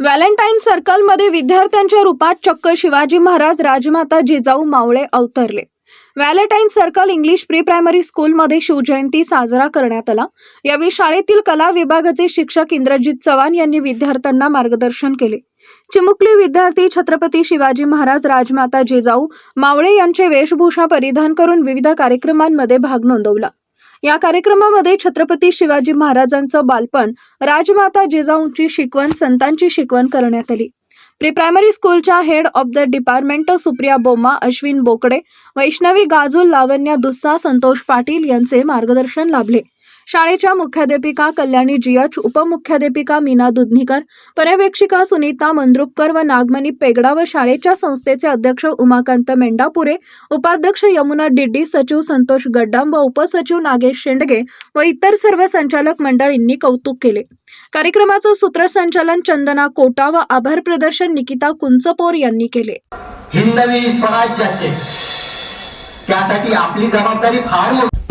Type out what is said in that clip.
Valentine सर्कलमध्ये विद्यार्थ्यांच्या रूपात चक्क शिवाजी महाराज राजमाता जिजाऊ मावळे अवतरले. Valentine circle English pre primary स्कूलमध्ये शिवजयंती साजरा करण्यात आला. यावेळी शाळेतील कला विभागाचे शिक्षक इंद्रजित चव्हाण यांनी विद्यार्थ्यांना मार्गदर्शन केले. चिमुकली विद्यार्थी छत्रपती शिवाजी महाराज राजमाता जिजाऊ मावळे यांचे वेशभूषा परिधान करून विविध कार्यक्रमांमध्ये भाग नोंदवला. या कार्यक्रमामध्ये छत्रपती शिवाजी महाराजांचं बालपण राजमाता जिजाऊंची शिकवण संतांची शिकवण करण्यात आली. प्री प्रायमरी स्कूलच्या head of the department Supriya Boma Ashwin Bokade Vaishnavi Gajul Lavanya Dussa Santosh Patil यांचे मार्गदर्शन लाभले. शाळेच्या मुख्याध्यापिका कल्याणी जियच उपमुख्याध्यापिका मीना दुधनीकर पर्यवेक्षिका सुनीता मंद्रुपकर व नागमणी पेगडा व शाळेच्या संस्थेचे अध्यक्ष उमाकांत मेंढापुरे उपाध्यक्ष यमुना डिड्डी सचिव संतोष गड्डाम व उपसचिव नागेश शेंडगे व इतर सर्व संचालक मंडळींनी कौतुक केले. कार्यक्रमाचं सूत्रसंचालन चंदना कोटा व आभार प्रदर्शन निकिता कुंचपोर यांनी केले. हिंदवी स्वराज्याचे. त्यासाठी आपली जबाबदारी फार मोठी.